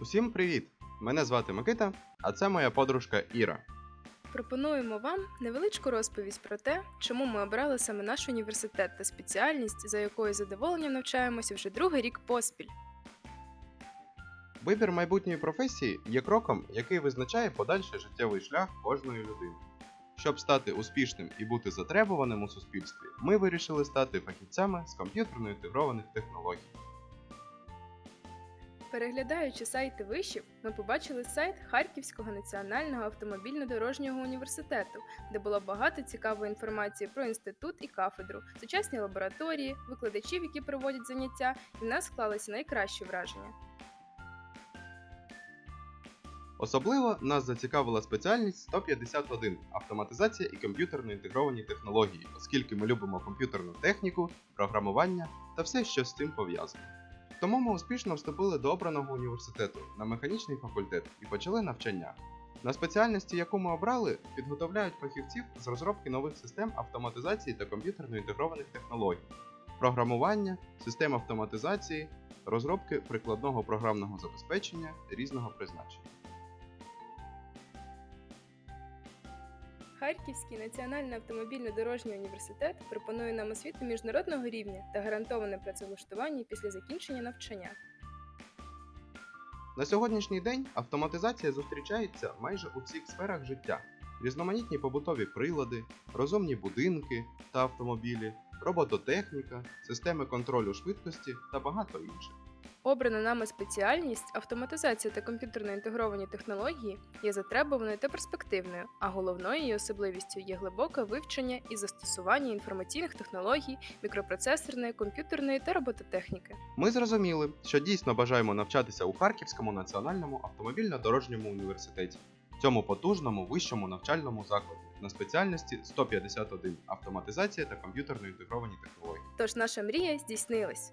Усім привіт! Мене звати Микита, а це моя подружка Іра. Пропонуємо вам невеличку розповідь про те, чому ми обрали саме наш університет та спеціальність, за якою задоволенням навчаємося вже другий рік поспіль. Вибір майбутньої професії є кроком, який визначає подальший життєвий шлях кожної людини. Щоб стати успішним і бути затребуваним у суспільстві, ми вирішили стати фахівцями з комп'ютерно інтегрованих технологій. Переглядаючи сайти вишів, ми побачили сайт Харківського національного автомобільно-дорожнього університету, де було багато цікавої інформації про інститут і кафедру, сучасні лабораторії, викладачів, які проводять заняття, і в нас склалися найкращі враження. Особливо нас зацікавила спеціальність 151 автоматизація і комп'ютерно інтегровані технології, оскільки ми любимо комп'ютерну техніку, програмування та все, що з цим пов'язано. Тому ми успішно вступили до обраного університету на механічний факультет і почали навчання. На спеціальності, яку ми обрали, підготовляють фахівців з розробки нових систем автоматизації та комп'ютерно інтегрованих технологій, програмування, систем автоматизації, розробки прикладного програмного забезпечення різного призначення. Харківський національний автомобільно-дорожній університет пропонує нам освіту міжнародного рівня та гарантоване працевлаштування після закінчення навчання. На сьогоднішній день автоматизація зустрічається майже у всіх сферах життя: різноманітні побутові прилади, розумні будинки та автомобілі, робототехніка, системи контролю швидкості та багато інших. Обрана нами спеціальність автоматизація та комп'ютерно інтегровані технології є затребуваною та перспективною, а головною її особливістю є глибоке вивчення і застосування інформаційних технологій, мікропроцесорної, комп'ютерної та робототехніки. Ми зрозуміли, що дійсно бажаємо навчатися у Харківському національному автомобільно-дорожньому університеті, цьому потужному вищому навчальному закладі на спеціальності 151 автоматизація та комп'ютерно інтегровані технології. Тож наша мрія здійснилась.